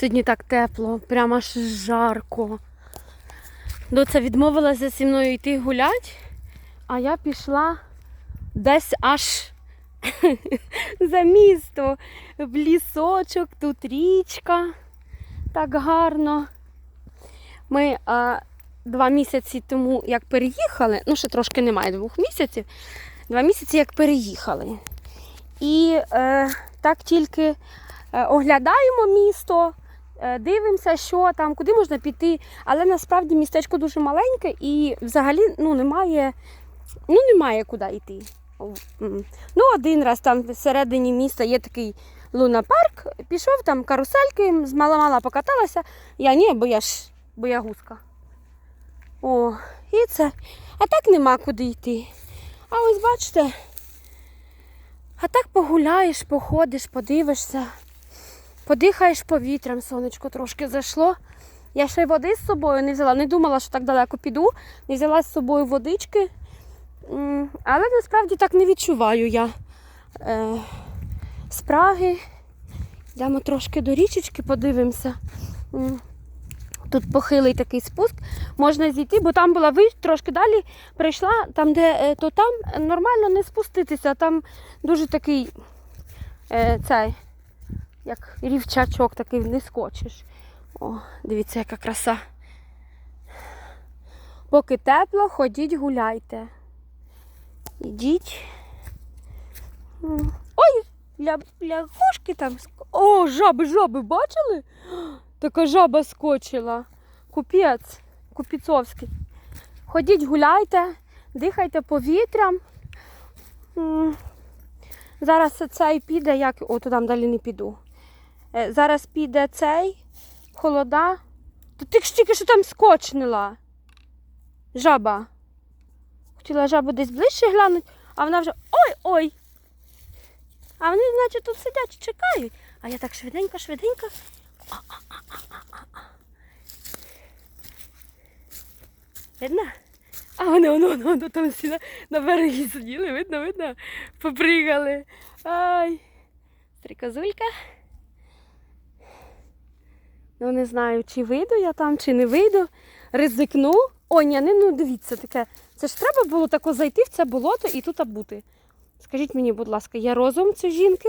Сьогодні так тепло, прямо аж жарко. Доця відмовилася зі мною йти гулять, а я пішла десь аж за місто, в лісочок, тут річка. Так гарно. Ми а, два місяці тому, як переїхали, ну ще трошки немає двох місяців, два місяці як переїхали. І е, так тільки е, оглядаємо місто, дивимося, що там, куди можна піти. Але насправді містечко дуже маленьке і взагалі ну, немає, ну, немає куди йти. Ну, один раз там всередині міста є такий лунапарк, пішов там карусельки, з мала-мала покаталася. Я ні, бо я ж боягузка. О, і це. А так нема куди йти. А ось бачите, а так погуляєш, походиш, подивишся, подихаєш повітрям, сонечко трошки зайшло. Я ще й води з собою не взяла, не думала, що так далеко піду. Не взяла з собою водички. Але насправді так не відчуваю я е, спраги. Йдемо трошки до річечки, подивимося. Тут похилий такий спуск, можна зійти, бо там була ви трошки далі прийшла, там, де е, то там нормально не спуститися, там дуже такий е, цей, як рівчачок такий не скочиш. О, дивіться, яка краса. Поки тепло, ходіть, гуляйте. Ідіть. Ой, ля, лягушки там. ск- О, жаби, жаби, бачили? Така жаба скочила. Купець, купіцовський. Ходіть, гуляйте, дихайте повітрям. Зараз цей піде, як. О, туди далі не піду. Е, Зараз піде цей холода. Та ти ж тільки що там скочнила. Жаба. Хотіла жабу десь ближче глянути, а вона вже ой-ой. А вони, значить, тут сидять, чекають. А я так швиденько, швиденько. Видно? А вони, воно, воно, воно там всі на, берегі сиділи, видно, видно, попригали. Ай, стрікозулька. Ну, не знаю, чи вийду я там, чи не вийду. Ризикну. О, ні, ну дивіться, таке. Це ж треба було тако зайти в це болото і тут бути. Скажіть мені, будь ласка, я розум цієї жінки?